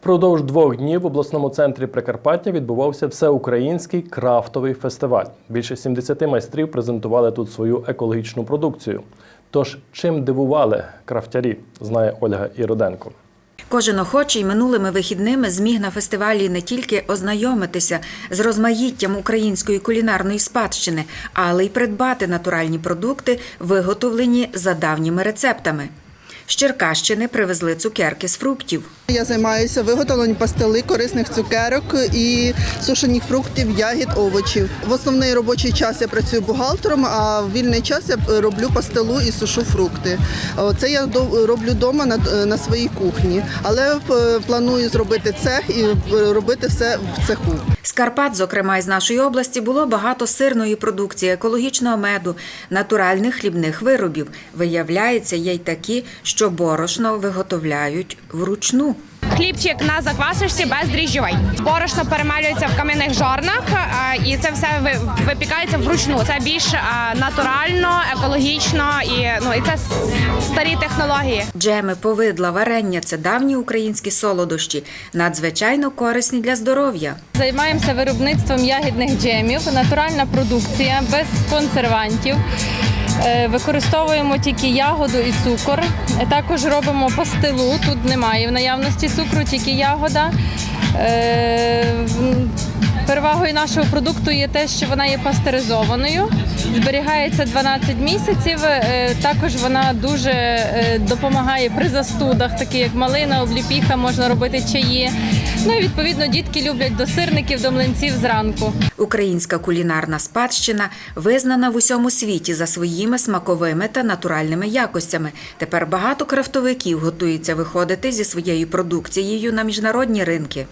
Впродовж двох днів в обласному центрі Прикарпаття відбувався всеукраїнський крафтовий фестиваль. Більше 70 майстрів презентували тут свою екологічну продукцію. Тож, чим дивували крафтярі, знає Ольга Іроденко. Кожен охочий минулими вихідними зміг на фестивалі не тільки ознайомитися з розмаїттям української кулінарної спадщини, але й придбати натуральні продукти, виготовлені за давніми рецептами. З Черкащини привезли цукерки з фруктів. Я займаюся виготовленням пастили, корисних цукерок і сушених фруктів, ягід, овочів. В основний робочий час я працюю бухгалтером, а в вільний час я роблю пастилу і сушу фрукти. Це я роблю вдома на, на своїй кухні, але е, планую зробити цех і е, робити все в цеху. З Карпат, зокрема із нашої області, було багато сирної продукції, екологічного меду, натуральних хлібних виробів. Виявляється, є й такі, що борошно виготовляють вручну. Хлібчик на заквасочці бездріжджовий. Борошно перемалюється в кам'яних жорнах, е, і це все ви- випікається вручну. Це більш е, натурально, екологічно і ну і це старі технології. Джеми, повидла, варення це давні українські солодощі, надзвичайно корисні для здоров'я. Займаємося виробництвом ягідних джемів, натуральна продукція без консервантів. Е, Використовуємо тільки ягоду і цукор. Е, Також робимо пастилу. Тут немає в наявності цукру, тільки ягода. Е, Перевагою нашого продукту є те, що вона є пастеризованою, зберігається 12 місяців. Також вона дуже допомагає при застудах, такі як малина, обліпіха, можна робити чаї. Ну і відповідно дітки люблять до сирників, до млинців зранку. Українська кулінарна спадщина визнана в усьому світі за своїми смаковими та натуральними якостями. Тепер багато крафтовиків готуються виходити зі своєю продукцією на міжнародні ринки.